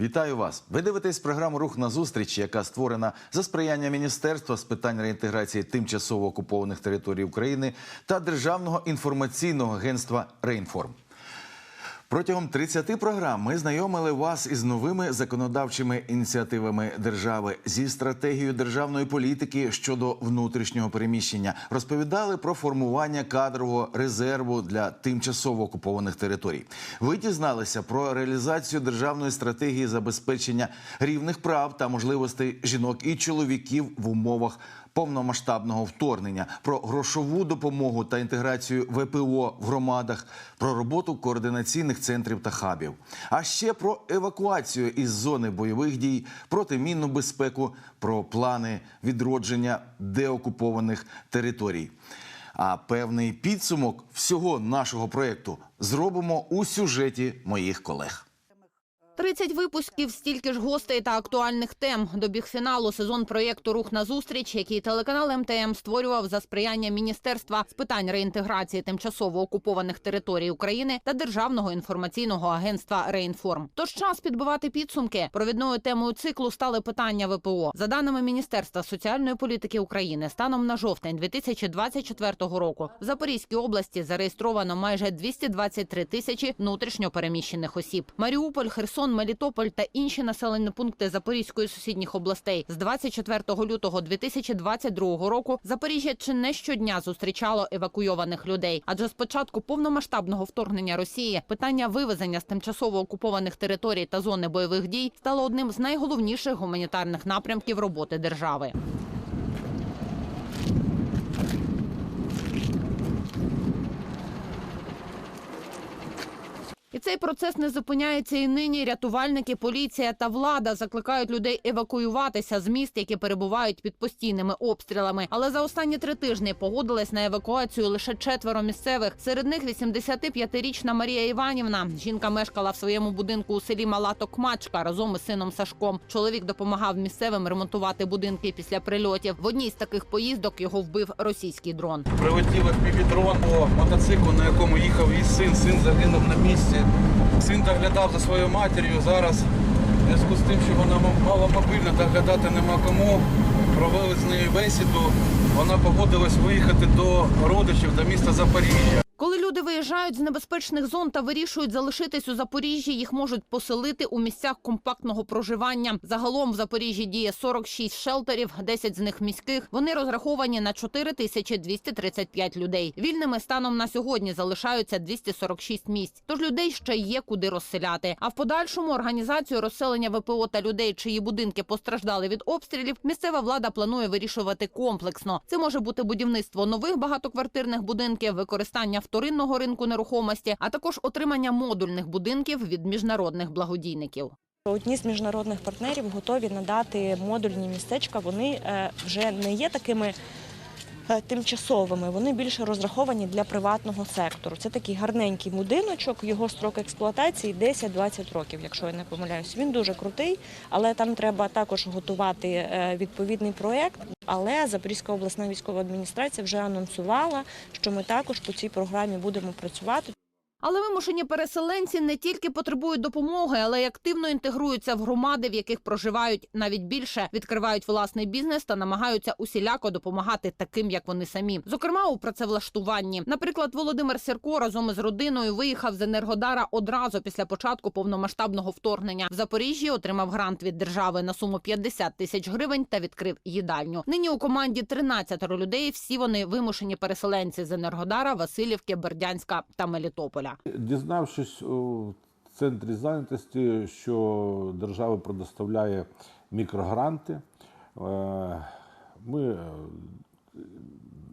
Вітаю вас! Ви дивитесь програму Рух на зустріч, яка створена за сприяння Міністерства з питань реінтеграції тимчасово окупованих територій України та Державного інформаційного агентства Рейнформ. Протягом 30 програм ми знайомили вас із новими законодавчими ініціативами держави зі стратегією державної політики щодо внутрішнього переміщення. Розповідали про формування кадрового резерву для тимчасово окупованих територій. Ви дізналися про реалізацію державної стратегії забезпечення рівних прав та можливостей жінок і чоловіків в умовах повномасштабного вторгнення, про грошову допомогу та інтеграцію ВПО в громадах, про роботу координаційних центрів та хабів, а ще про евакуацію із зони бойових дій, протимінну безпеку, про плани відродження деокупованих територій. А певний підсумок всього нашого проєкту зробимо у сюжеті моїх колег. 30 випусків, стільки ж гостей та актуальних тем. Добіг фіналу сезон проєкту Рух на зустріч, який телеканал МТМ створював за сприяння Міністерства з питань реінтеграції тимчасово окупованих територій України та Державного інформаційного агентства Рейнформ. Тож час підбивати підсумки. Провідною темою циклу стали питання ВПО. За даними Міністерства соціальної політики України, станом на жовтень 2024 року в Запорізькій області зареєстровано майже 223 тисячі внутрішньо переміщених осіб. Маріуполь, Херсон, Мелітополь та інші населені пункти Запорізької сусідніх областей з 24 лютого 2022 року Запоріжжя чи не щодня зустрічало евакуйованих людей. Адже з початку повномасштабного вторгнення Росії питання вивезення з тимчасово окупованих територій та зони бойових дій стало одним з найголовніших гуманітарних напрямків роботи держави. І цей процес не зупиняється і нині. Рятувальники, поліція та влада закликають людей евакуюватися з міст, які перебувають під постійними обстрілами. Але за останні три тижні погодились на евакуацію лише четверо місцевих. Серед них 85-річна Марія Іванівна. Жінка мешкала в своєму будинку у селі Мала Токмачка разом із сином Сашком. Чоловік допомагав місцевим ремонтувати будинки після прильотів. В одній з таких поїздок його вбив російський дрон. Прилетів FPV-дрон по мотоциклу, на якому їхав її син. Син загинув на місці. Син доглядав за своєю матір'ю. Зараз, в зв'язку з тим, що вона маломобільна, доглядати нема кому. Провели з нею бесіду. Вона погодилась виїхати до родичів, до міста Запоріжжя. Люди виїжджають з небезпечних зон та вирішують залишитись у Запоріжжі, їх можуть поселити у місцях компактного проживання. Загалом в Запоріжжі діє 46 шелтерів, 10 з них міських. Вони розраховані на 4235 людей. Вільними станом на сьогодні залишаються 246 місць. Тож людей ще є куди розселяти. А в подальшому організацію розселення ВПО та людей, чиї будинки постраждали від обстрілів, місцева влада планує вирішувати комплексно. Це може бути будівництво нових багатоквартирних будинків, використання вторинного ринку нерухомості, а також отримання модульних будинків від міжнародних благодійників. Одні з міжнародних партнерів готові надати модульні містечка. Вони е, вже не є такими тимчасовими, вони більше розраховані для приватного сектору. Це такий гарненький будиночок, його строк експлуатації 10-20 років, якщо я не помиляюсь. Він дуже крутий, але там треба також готувати е, відповідний проєкт. Але Запорізька обласна військова адміністрація вже анонсувала, що ми також по цій програмі будемо працювати. Але вимушені переселенці не тільки потребують допомоги, але й активно інтегруються в громади, в яких проживають навіть більше, відкривають власний бізнес та намагаються усіляко допомагати таким, як вони самі. Зокрема, у працевлаштуванні. Наприклад, Володимир Сірко разом із родиною виїхав з Енергодара одразу після початку повномасштабного вторгнення. В Запоріжжі отримав грант від держави на суму 50 тисяч гривень та відкрив їдальню. Нині у команді 13 людей. Всі вони вимушені переселенці з Енергодара, Васильівки, Бердянська та Мелітополя. Дізнавшись у центрі зайнятості, що держава предоставляє мікрогранти, е, ми е,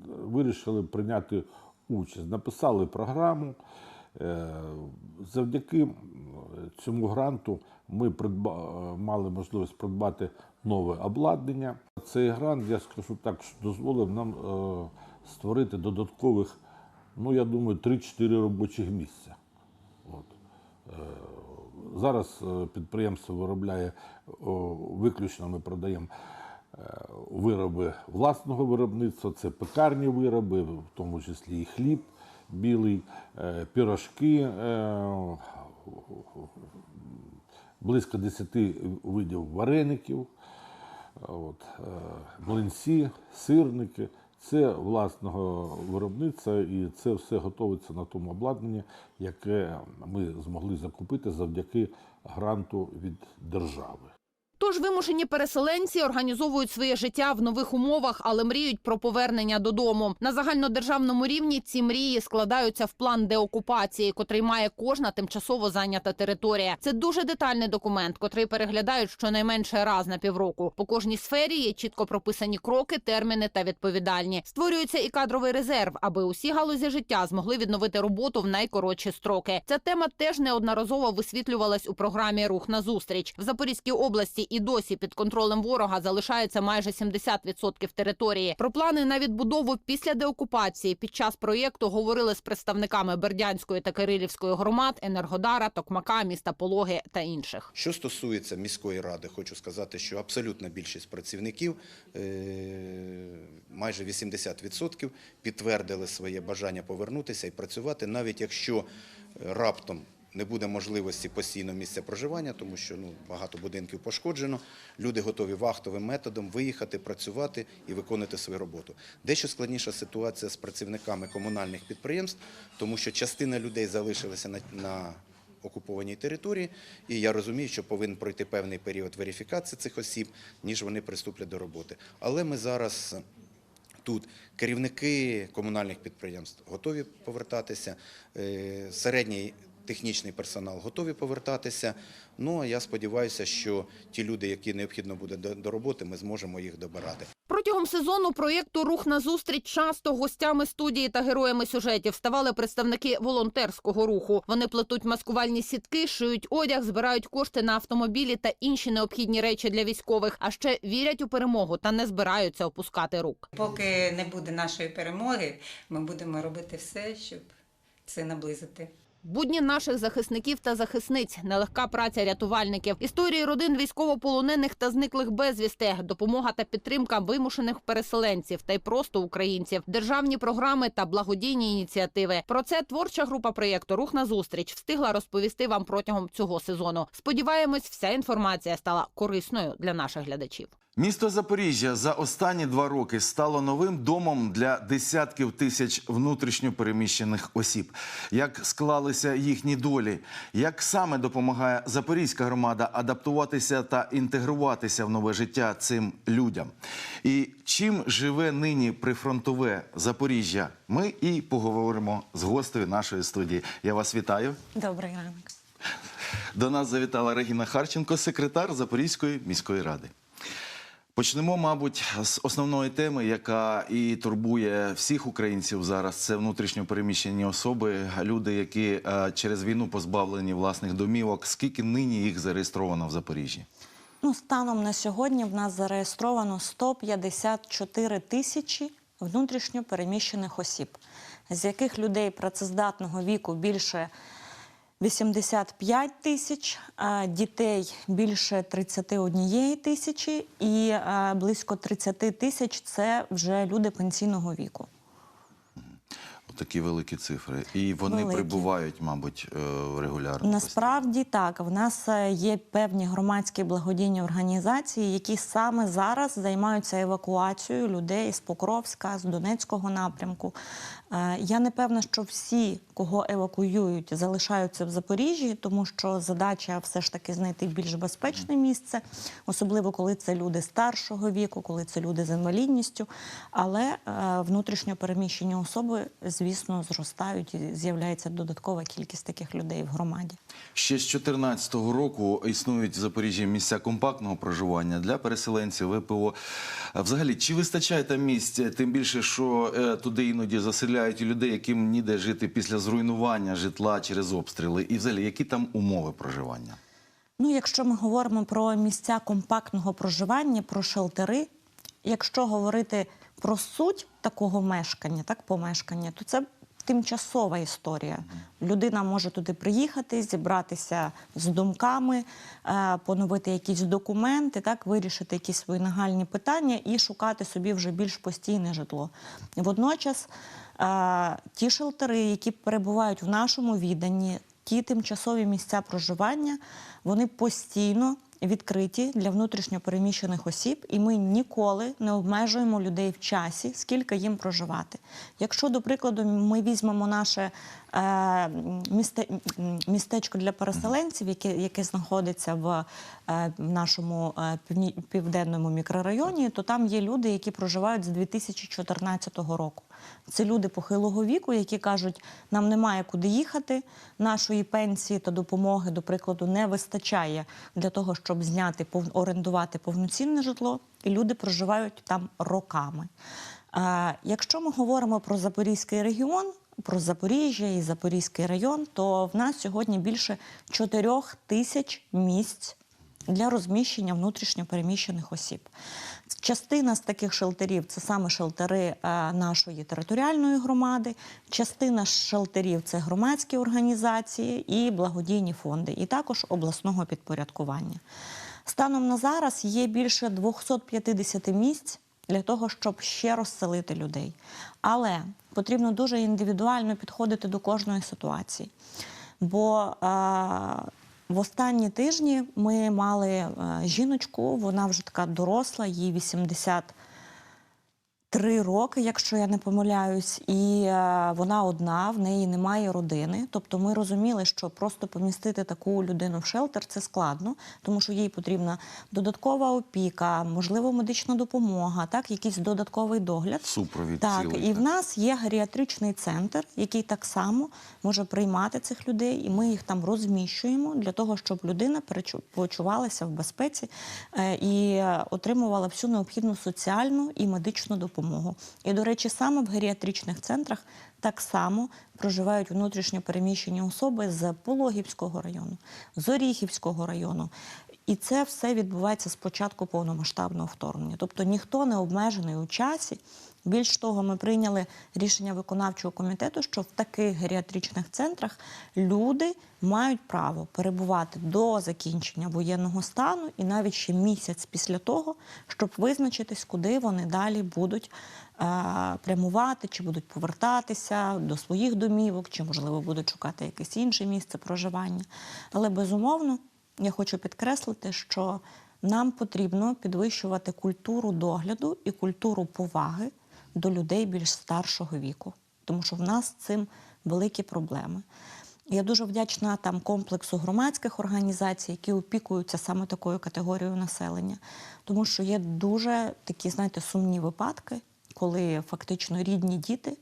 вирішили прийняти участь, написали програму. Е, Завдяки цьому гранту ми мали можливість придбати нове обладнання. Цей грант, я скажу так, дозволив нам створити додаткових ну я думаю, 3-4 робочих місця. От. Е, Зараз е, підприємство виробляє виключно ми продаємо е, вироби власного виробництва, це пекарні вироби, в тому числі і хліб білий, пірожки, близько 10 видів вареників, млинці, сирники. Це власного виробництва і це все готується на тому обладнанні, яке ми змогли закупити завдяки гранту від держави. Тож вимушені переселенці організовують своє життя в нових умовах, але мріють про повернення додому. На загальнодержавному рівні ці мрії складаються в план деокупації, котрий має кожна тимчасово зайнята територія. Це дуже детальний документ, котрий переглядають щонайменше раз на півроку. По кожній сфері є чітко прописані кроки, терміни та відповідальні. Створюється і кадровий резерв, аби усі галузі життя змогли відновити роботу в найкоротші строки. Ця тема теж неодноразово висвітлювалась у програмі Рух на зустріч в Запорізькій області. І досі під контролем ворога залишається майже 70% території. Про плани на відбудову після деокупації під час проєкту говорили з представниками Бердянської та Кирилівської громад, Енергодара, Токмака, міста Пологи та інших. Що стосується міської ради, хочу сказати, що абсолютна більшість працівників, е, майже 80%, підтвердили своє бажання повернутися і працювати, навіть якщо раптом не буде можливості постійного місця проживання, тому що ну, багато будинків пошкоджено. Люди готові вахтовим методом виїхати, працювати і виконувати свою роботу. Дещо складніша ситуація з працівниками комунальних підприємств, тому що частина людей залишилася на, на окупованій території, і я розумію, що повинен пройти певний період верифікації цих осіб, ніж вони приступлять до роботи. Але ми зараз тут керівники комунальних підприємств готові повертатися, е, середній технічний персонал готові повертатися. Ну а я сподіваюся, що ті люди, які необхідно буде до, роботи, ми зможемо їх добирати. Протягом сезону проєкту Рух на зустріч часто гостями студії та героями сюжетів ставали представники волонтерського руху. Вони плетуть маскувальні сітки, шиють одяг, збирають кошти на автомобілі та інші необхідні речі для військових. А ще вірять у перемогу та не збираються опускати рук. Поки не буде нашої перемоги, ми будемо робити все, щоб це наблизити. Будні наших захисників та захисниць, нелегка праця рятувальників, історії родин військовополонених та зниклих безвісти, допомога та підтримка вимушених переселенців та й просто українців, державні програми та благодійні ініціативи. Про це творча група проєкту Рух на зустріч встигла розповісти вам протягом цього сезону. Сподіваємось, вся інформація стала корисною для наших глядачів. Місто Запоріжжя за останні два роки стало новим домом для десятків тисяч внутрішньо переміщених осіб. Як склалися їхні долі, як саме допомагає Запорізька громада адаптуватися та інтегруватися в нове життя цим людям? І чим живе нині прифронтове Запоріжжя? Ми і поговоримо з гостею нашої студії. Я вас вітаю. Добрий ранок. До нас завітала Регіна Харченко, секретар Запорізької міської ради. Почнемо, мабуть, з основної теми, яка і турбує всіх українців зараз. Це внутрішньо переміщені особи, люди, які е, через війну позбавлені власних домівок. Скільки нині їх зареєстровано в Запоріжжі? Ну, станом на сьогодні в нас зареєстровано 154 тисячі внутрішньо переміщених осіб, з яких людей працездатного віку більше 85 тисяч, дітей більше 31 тисячі і близько 30 тисяч це вже люди пенсійного віку. Такі великі цифри. І вони Великі. прибувають, мабуть, е, регулярно. Насправді так, в нас е, є певні громадські благодійні організації, які саме зараз займаються евакуацією людей з Покровська, з Донецького напрямку. Е, Я не певна, що всі, кого евакуюють, залишаються в Запоріжжі, тому що задача все ж таки знайти більш безпечне місце, особливо коли це люди старшого віку, коли це люди з інвалідністю. Але внутрішньо переміщені особи, звісно, зростають і з'являється додаткова кількість таких людей в громаді. Ще з 2014 року існують в Запоріжжі місця компактного проживання для переселенців ВПО. Взагалі, чи вистачає там місць? Тим більше, що е, туди іноді заселяють людей, яким ніде жити після зруйнування житла через обстріли. І взагалі, які там умови проживання? Ну, якщо ми говоримо про місця компактного проживання, про шелтери, якщо говорити про суть такого мешкання, так помешкання, то це тимчасова історія. Людина може туди приїхати, зібратися з думками, е, поновити якісь документи, так вирішити якісь свої нагальні питання і шукати собі вже більш постійне житло. Водночас е, ті шелтери, які перебувають в нашому відданні, ті тимчасові місця проживання, вони постійно відкриті для внутрішньопереміщених осіб, і ми ніколи не обмежуємо людей в часі, скільки їм проживати. Якщо, до прикладу, ми візьмемо наше містечко для переселенців, яке, яке знаходиться в е, нашому е, південному мікрорайоні, то там є люди, які проживають з 2014 року. Це люди похилого віку, які кажуть, нам немає куди їхати, нашої пенсії та допомоги, до прикладу, не вистачає для того, щоб зняти орендувати повноцінне житло, і люди проживають там роками. Е, Якщо ми говоримо про Запорізький регіон, про Запоріжжя і Запорізький район, то в нас сьогодні більше 4 тисяч місць для розміщення внутрішньопереміщених осіб. Частина з таких шелтерів це саме шелтери е, нашої територіальної громади, частина шелтерів це громадські організації і благодійні фонди, і також обласного підпорядкування. Станом на зараз є більше 250 місць для того, щоб ще розселити людей. Але потрібно дуже індивідуально підходити до кожної ситуації. Бо е, в останні тижні ми мали е, жіночку, вона вже така доросла, їй 80 три роки, якщо я не помиляюсь, і е, вона одна, в неї немає родини. Тобто ми розуміли, що просто помістити таку людину в шелтер це складно, тому що їй потрібна додаткова опіка, можливо, медична допомога, так, якийсь додатковий догляд. Супровід Так, цілий, і в нас є геріатричний центр, який так само може приймати цих людей, і ми їх там розміщуємо для того, щоб людина почувалася в безпеці е, і е, отримувала всю необхідну соціальну і медичну допомогу. І, до речі, саме в геріатричних центрах так само проживають внутрішньо переміщені особи з Пологівського району, з Оріхівського району. І це все відбувається з початку повномасштабного вторгнення. Тобто ніхто не обмежений у часі. Більш того, ми прийняли рішення виконавчого комітету, що в таких геріатричних центрах люди мають право перебувати до закінчення воєнного стану і навіть ще місяць після того, щоб визначитись, куди вони далі будуть е, прямувати, чи будуть повертатися до своїх домівок, чи можливо будуть шукати якесь інше місце проживання. Але безумовно я хочу підкреслити, що нам потрібно підвищувати культуру догляду і культуру поваги до людей більш старшого віку, тому що в нас з цим великі проблеми. Я дуже вдячна там комплексу громадських організацій, які опікуються саме такою категорією населення, тому що є дуже такі, знаєте, сумні випадки, коли фактично рідні діти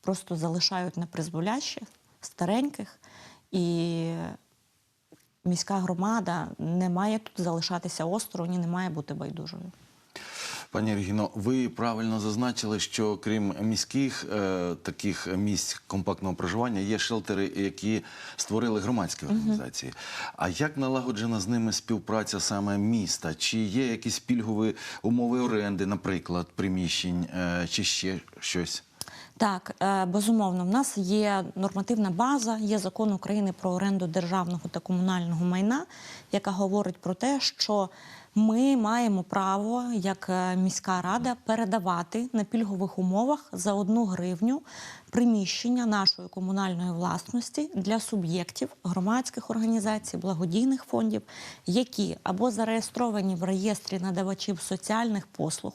просто залишають непризволящих, стареньких, і міська громада не має тут залишатися осторонь і не має бути байдужою. Пані Регіно, ви правильно зазначили, що крім міських е, таких місць компактного проживання є шелтери, які створили громадські організації. А як налагоджена з ними співпраця саме міста? Чи є якісь пільгові умови оренди, наприклад, приміщень, е, чи ще щось? Так, е, безумовно, в нас є нормативна база, є закон України про оренду державного та комунального майна, яка говорить про те, що ми маємо право, як е, міська рада, передавати на пільгових умовах за одну гривню приміщення нашої комунальної власності для суб'єктів громадських організацій, благодійних фондів, які або зареєстровані в реєстрі надавачів соціальних послуг,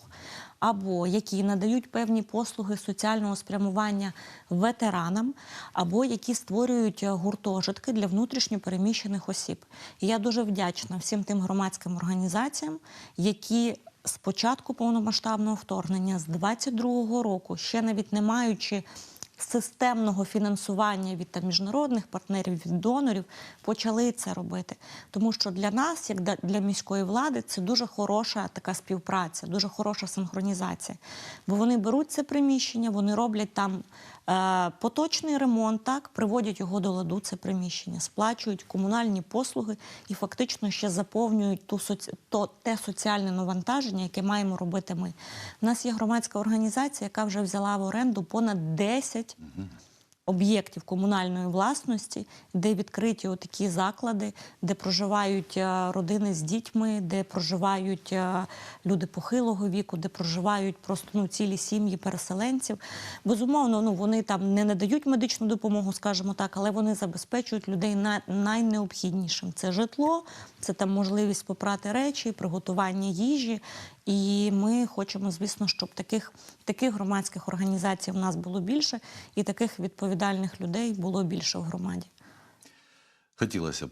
або які надають певні послуги соціального спрямування ветеранам, або які створюють е, гуртожитки для внутрішньо переміщених осіб. І я дуже вдячна всім тим громадським організаціям, які з початку повномасштабного вторгнення з 22-го року, ще навіть не маючи системного фінансування від там, міжнародних партнерів, від донорів, почали це робити. Тому що для нас, як для- міської влади, це дуже хороша така співпраця, дуже хороша синхронізація. Бо вони беруть це приміщення, вони роблять там е, поточний ремонт, так, приводять його до ладу, це приміщення, сплачують комунальні послуги і фактично ще заповнюють ту соці... то, те соціальне навантаження, яке маємо робити ми. У нас є громадська організація, яка вже взяла в оренду понад 10 об'єктів комунальної власності, де відкриті такі заклади, де проживають е, родини з дітьми, де проживають е, люди похилого віку, де проживають просто ну, цілі сім'ї переселенців. Безумовно, ну вони там не надають медичну допомогу, скажімо так, але вони забезпечують людей на найнеобхіднішим. Це житло, це там можливість попрати речі, приготування їжі. І ми хочемо, звісно, щоб таких, таких громадських організацій в нас було більше, і таких відповідальних людей було більше в громаді. Хотілося б.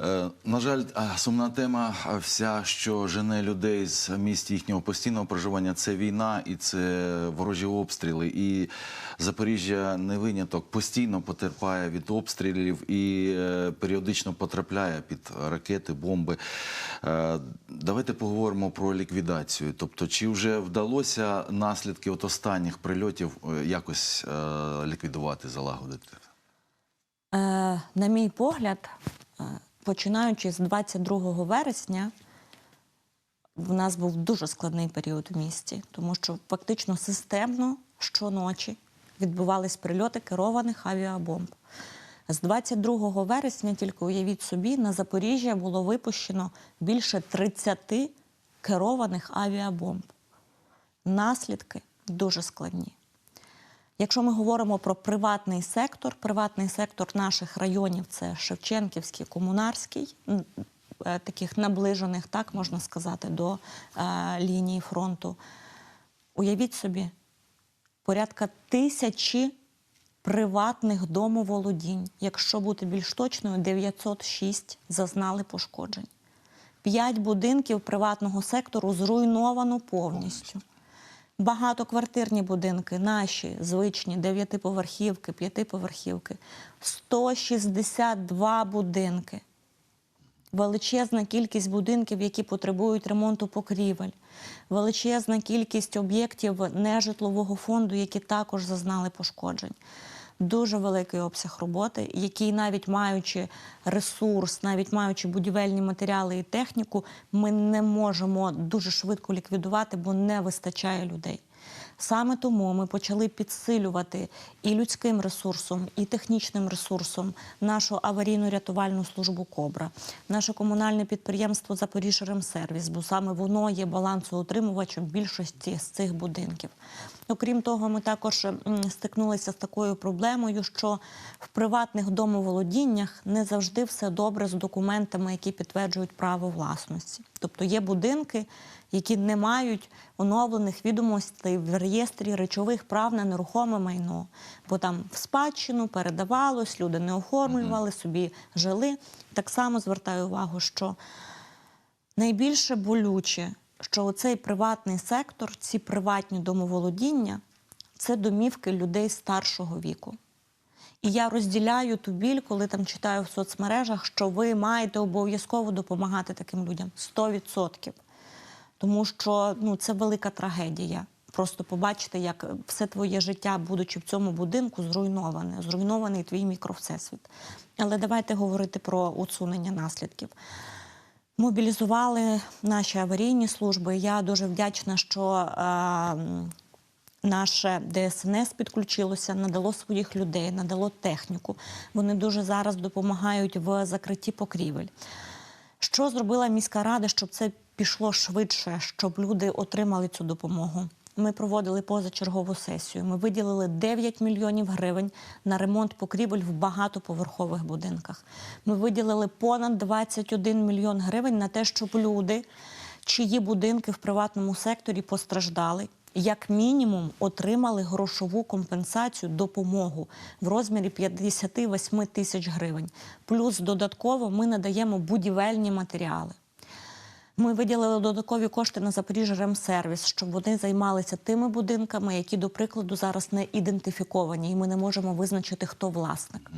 Е, на жаль, сумна тема вся, що жене людей з місць їхнього постійного проживання, це війна і це ворожі обстріли. І Запоріжжя не виняток постійно потерпає від обстрілів і е, періодично потрапляє під ракети, бомби. Е, давайте поговоримо про ліквідацію. Тобто, чи вже вдалося наслідки от останніх прильотів якось ліквідувати, залагодити? Е, на мій погляд, е, починаючи з 22 вересня, в нас був дуже складний період в місті, тому що фактично системно щоночі відбувались прильоти керованих авіабомб. З 22 вересня, тільки уявіть собі, на Запоріжжя було випущено більше 30 керованих авіабомб. Наслідки дуже складні. Якщо ми говоримо про приватний сектор, приватний сектор наших районів це Шевченківський, Комунарський, е, таких наближених, так можна сказати, до е, лінії фронту. Уявіть собі, порядка тисячі приватних домоволодінь, якщо бути більш точною, 906 зазнали пошкоджень. П'ять будинків приватного сектору зруйновано повністю. Багатоквартирні будинки, наші звичні дев'ятиповерхівки, п'ятиповерхівки, 162 будинки. Величезна кількість будинків, які потребують ремонту покрівель, величезна кількість об'єктів нежитлового фонду, які також зазнали пошкоджень. Дуже великий обсяг роботи, який, навіть маючи ресурс, навіть маючи будівельні матеріали і техніку, ми не можемо дуже швидко ліквідувати, бо не вистачає людей. Саме тому ми почали підсилювати і людським ресурсом, і технічним ресурсом нашу аварійно-рятувальну службу Кобра, наше комунальне підприємство Запоріжремсервіс, бо саме воно є балансоутримувачем більшості з цих будинків. Окрім того, ми також стикнулися з такою проблемою, що в приватних домоволодіннях не завжди все добре з документами, які підтверджують право власності. Тобто є будинки, які не мають оновлених відомостей в реєстрі речових прав на нерухоме майно, бо там в спадщину передавалось, люди не оформлювали, собі жили. Так само звертаю увагу, що найбільше болюче, що оцей приватний сектор, ці приватні домоволодіння це домівки людей старшого віку. І я розділяю ту біль, коли там читаю в соцмережах, що ви маєте обов'язково допомагати таким людям 100%. Тому що ну, це велика трагедія. Просто побачити, як все твоє життя, будучи в цьому будинку, зруйноване, зруйнований твій мікровсесвіт. Але давайте говорити про усунення наслідків. Мобілізували наші аварійні служби. Я дуже вдячна, що е, наше ДСНС підключилося, надало своїх людей, надало техніку. Вони дуже зараз допомагають в закритті покрівель. Що зробила міська рада, щоб це пішло швидше, щоб люди отримали цю допомогу? Ми проводили позачергову сесію. Ми виділили 9 мільйонів гривень на ремонт покрівель в багатоповерхових будинках. Ми виділили понад 21 мільйон гривень на те, щоб люди, чиї будинки в приватному секторі постраждали, як мінімум отримали грошову компенсацію, допомогу в розмірі 58 тисяч гривень. Плюс додатково ми надаємо будівельні матеріали. Ми виділили додаткові кошти на Запоріжжя-Ремсервіс, щоб вони займалися тими будинками, які, до прикладу, зараз не ідентифіковані, і ми не можемо визначити, хто власник.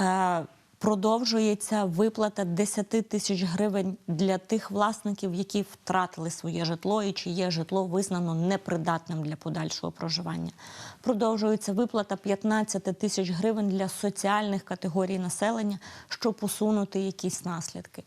Е, Продовжується виплата 10 тисяч гривень для тих власників, які втратили своє житло і чиє житло визнано непридатним для подальшого проживання. Продовжується виплата 15 тисяч гривень для соціальних категорій населення, щоб усунути якісь наслідки.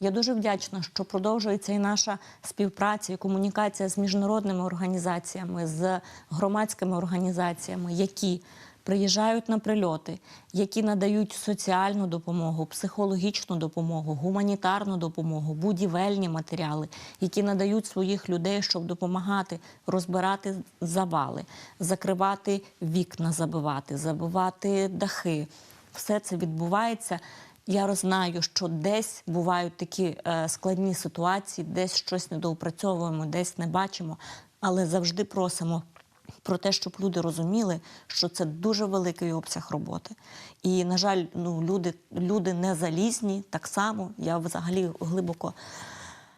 Я дуже вдячна, що продовжується і наша співпраця і комунікація з міжнародними організаціями, з громадськими організаціями, які приїжджають на прильоти, які надають соціальну допомогу, психологічну допомогу, гуманітарну допомогу, будівельні матеріали, які надають своїх людей, щоб допомагати розбирати завали, закривати вікна, забивати, забивати дахи. Все це відбувається. Я знаю, що десь бувають такі е, складні ситуації, десь щось недоопрацьовуємо, десь не бачимо, але завжди просимо про те, щоб люди розуміли, що це дуже великий обсяг роботи. І, на жаль, ну, люди, люди не залізні так само. Я взагалі глибоко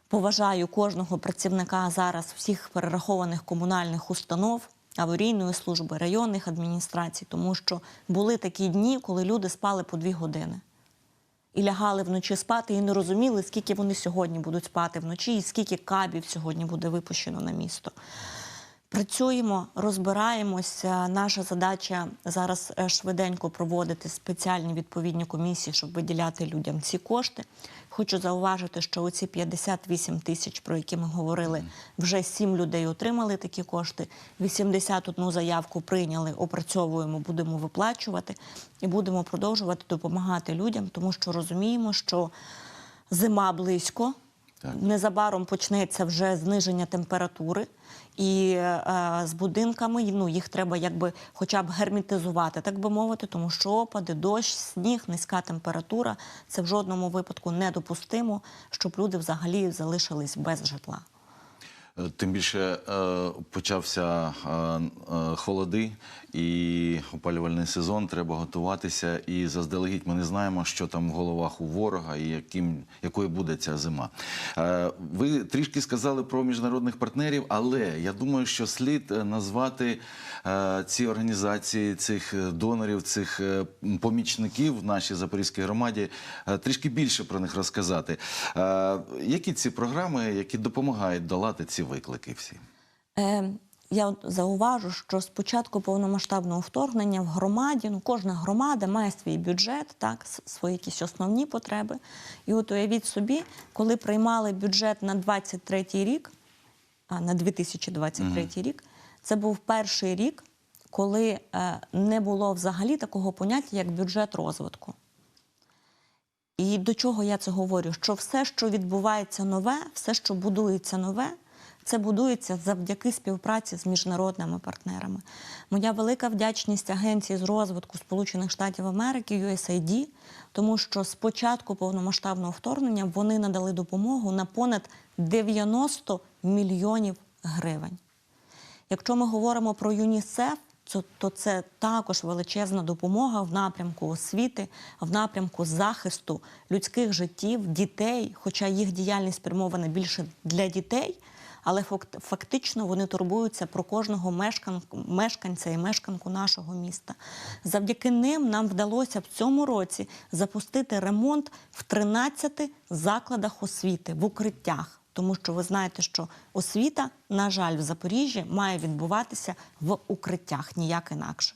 поважаю кожного працівника зараз всіх перерахованих комунальних установ. Аварійної служби, районних адміністрацій, тому що були такі дні, коли люди спали по дві години і лягали вночі спати, і не розуміли, скільки вони сьогодні будуть спати вночі, і скільки кабів сьогодні буде випущено на місто. Працюємо, розбираємося. Наша задача зараз е, швиденько проводити спеціальні відповідні комісії, щоб виділяти людям ці кошти. Хочу зауважити, що оці 58 тисяч, про які ми говорили, вже 7 людей отримали такі кошти. 81 заявку прийняли, опрацьовуємо, будемо виплачувати і будемо продовжувати допомагати людям, тому що розуміємо, що зима близько. Незабаром почнеться вже зниження температури, і е, з будинками ну, їх треба якби хоча б герметизувати, так би мовити, тому що опади, дощ, сніг, низька температура це в жодному випадку недопустимо, щоб люди взагалі залишились без житла. Е, Тим більше е, почався е, холоди і опалювальний сезон. Треба готуватися. І заздалегідь ми не знаємо, що там в головах у ворога і яким, якою буде ця зима. Ви трішки сказали про міжнародних партнерів, але я думаю, що слід назвати ці організації, цих донорів, цих помічників в нашій запорізькій громаді трішки більше про них розказати. Які ці програми, які допомагають долати ці виклики всі? Е, я зауважу, що з початку повномасштабного вторгнення в громаді, ну кожна громада має свій бюджет, так, свої якісь основні потреби. І от уявіть собі, коли приймали бюджет на 23 рік, а на 2023 рік, це був перший рік, коли е, не було взагалі такого поняття, як бюджет розвитку. І до чого я це говорю? Що все, що відбувається нове, все, що будується нове, це будується завдяки співпраці з міжнародними партнерами. Моя велика вдячність Агенції з розвитку Сполучених Штатів Америки USAID, тому що з початку повномасштабного вторгнення вони надали допомогу на понад 90 мільйонів гривень. Якщо ми говоримо про ЮНІСЕФ, то, це також величезна допомога в напрямку освіти, в напрямку захисту людських життів, дітей, хоча їх діяльність спрямована більше для дітей, але факт- фактично вони турбуються про кожного мешкан, мешканця і мешканку нашого міста. Завдяки ним нам вдалося в цьому році запустити ремонт в 13 закладах освіти в укриттях. Тому що ви знаєте, що освіта, на жаль, в Запоріжжі має відбуватися в укриттях, ніяк інакше.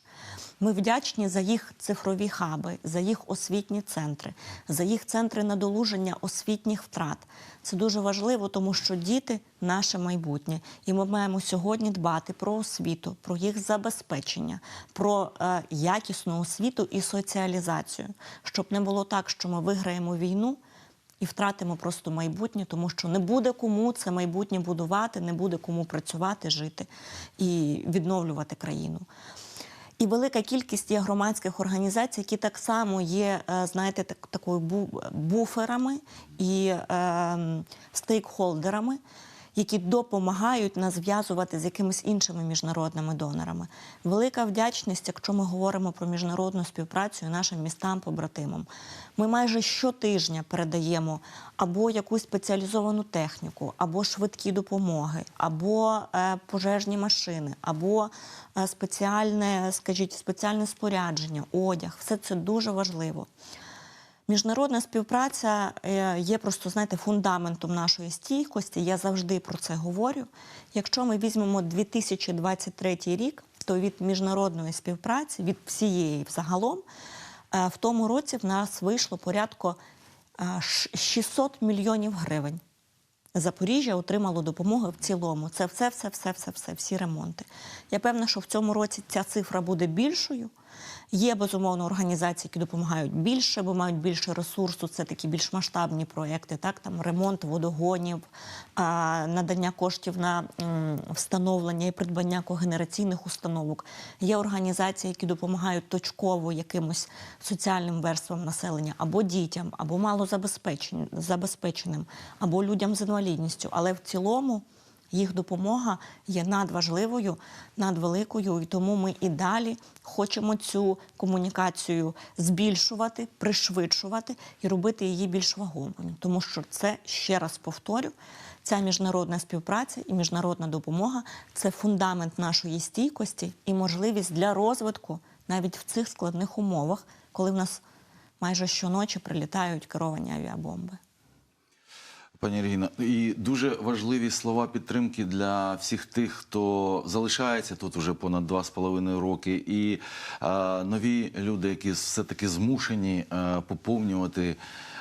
Ми вдячні за їх цифрові хаби, за їх освітні центри, за їх центри надолуження освітніх втрат. Це дуже важливо, тому що діти наше майбутнє, і ми маємо сьогодні дбати про освіту, про їх забезпечення, про е, якісну освіту і соціалізацію, щоб не було так, що ми виграємо війну і втратимо просто майбутнє, тому що не буде кому це майбутнє будувати, не буде кому працювати, жити і відновлювати країну. І велика кількість є громадських організацій, які так само є, е, знаєте, так, такою бу- буферами і е, стейкхолдерами, які допомагають нас зв'язувати з якимись іншими міжнародними донорами. Велика вдячність, якщо ми говоримо про міжнародну співпрацю нашим містам-побратимам. Ми майже щотижня передаємо або якусь спеціалізовану техніку, або швидкі допомоги, або е, пожежні машини, або е, спеціальне, скажіть, спеціальне спорядження, одяг. Все це дуже важливо. Міжнародна співпраця е, є просто, знаєте, фундаментом нашої стійкості. Я завжди про це говорю. Якщо ми візьмемо 2023 рік, то від міжнародної співпраці, від всієї взагалом, е, в тому році в нас вийшло порядку е, 600 мільйонів гривень. Запоріжжя отримало допомогу в цілому. Це все, все, все, все, все, всі ремонти. Я певна, що в цьому році ця цифра буде більшою. Є безумовно організації, які допомагають більше, бо мають більше ресурсу. Це такі більш масштабні проекти, так там ремонт водогонів, надання коштів на встановлення і придбання когенераційних установок. Є організації, які допомагають точково якимось соціальним верствам населення або дітям, або малозабезпеченим, забезпеченим, або людям з інвалідністю. Але в цілому їх допомога є надважливою, надвеликою, і тому ми і далі хочемо цю комунікацію збільшувати, пришвидшувати і робити її більш вагомою. Тому що це ще раз повторю. Ця міжнародна співпраця і міжнародна допомога це фундамент нашої стійкості і можливість для розвитку навіть в цих складних умовах, коли в нас майже щоночі прилітають керовані авіабомби. Пані Регіна, і дуже важливі слова підтримки для всіх тих, хто залишається тут уже понад два з половиною роки, і е, нові люди, які все-таки змушені е, поповнювати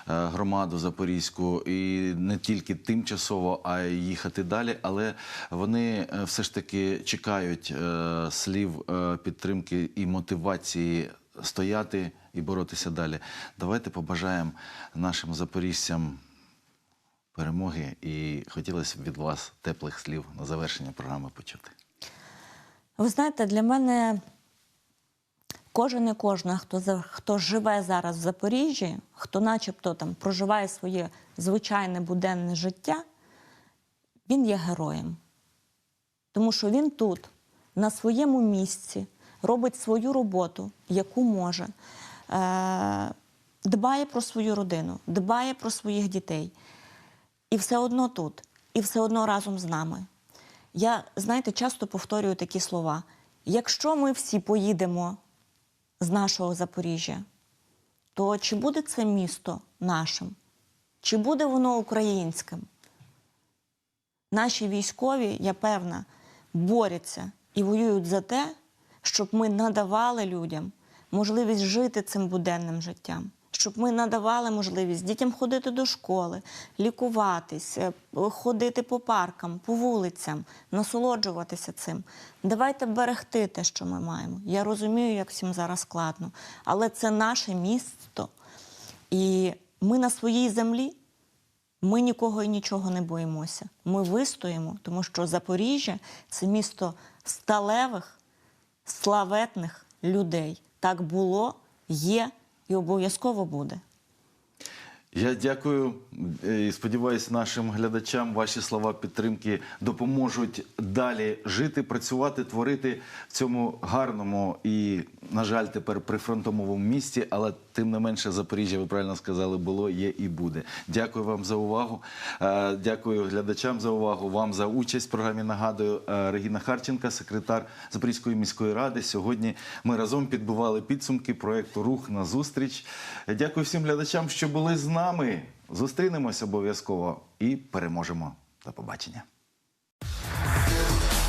громаду запорізьку, і не тільки тимчасово, а й їхати далі. Але вони е, все ж таки чекають е, слів е, підтримки і мотивації стояти і боротися далі. Давайте побажаємо нашим запоріжцям перемоги, і хотілося б від вас теплих слів на завершення програми почути. Ви знаєте, для мене кожен і кожна, хто, хто живе зараз в Запоріжжі, хто начебто там проживає своє звичайне буденне життя, він є героєм. Тому що він тут, на своєму місці, робить свою роботу, яку може, е- дбає про свою родину, дбає про своїх дітей. І все одно тут, і все одно разом з нами. Я, знаєте, часто повторюю такі слова: якщо ми всі поїдемо з нашого Запоріжжя, то чи буде це місто нашим? Чи буде воно українським? Наші військові, я певна, борються і воюють за те, щоб ми надавали людям можливість жити цим буденним життям, щоб ми надавали можливість дітям ходити до школи, лікуватись, е, ходити по паркам, по вулицям, насолоджуватися цим. Давайте берегти те, що ми маємо. Я розумію, як всім зараз складно, але це наше місто. І ми на своїй землі. Ми нікого і нічого не боїмося. Ми вистоїмо, тому що Запоріжжя це місто сталевих, славетних людей. Так було, є і обов'язково буде. Я дякую е, і сподіваюся, нашим глядачам ваші слова підтримки допоможуть далі жити, працювати, творити в цьому гарному і, на жаль, тепер прифронтовому місті. Але тим не менше, Запоріжжя, ви правильно сказали, було, є і буде. Дякую вам за увагу. Е, Дякую глядачам за увагу. Вам за участь в програмі. Нагадую, е, Регіна Харченка, секретар Запорізької міської ради. Сьогодні ми разом підбивали підсумки проекту Рух на зустріч. Дякую всім глядачам, що були з нами. Зустрінемось обов'язково і переможемо. До побачення.